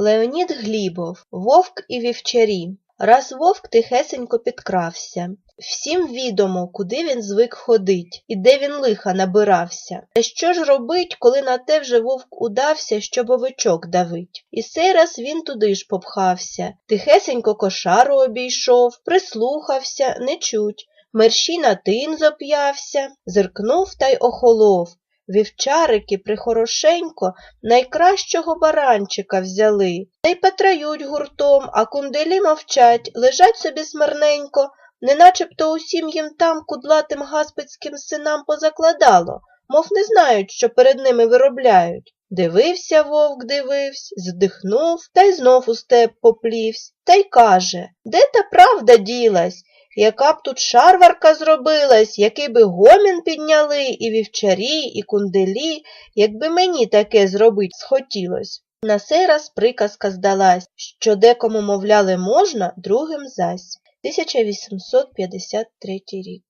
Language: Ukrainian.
Леонід Глібов Вовк і вівчарі Раз вовк тихесенько підкрався. Всім відомо, куди він звик ходить, і де він лиха набирався. Та що ж робить, коли на те вже вовк удався, щоб овечок давить? І сей раз він туди ж попхався, тихесенько кошару обійшов, прислухався, не чуть. Мерщій на тин зоп'явся, зиркнув та й охолов. Вівчарики прихорошенько найкращого баранчика взяли, та й петрають гуртом, а кунделі мовчать, лежать собі смирненько, неначебто усім їм там кудлатим гаспицьким синам позакладало, мов не знають, що перед ними виробляють. Дивився вовк, дивився, здихнув, та й знов у степ поплівсь, та й каже, де та правда ділась? Яка б тут шарварка зробилась, який би гомін підняли і вівчарі, і кунделі, якби мені таке зробить схотілось. На сей раз приказка здалась, що декому, мовляли, можна, другим зась. 1853 рік.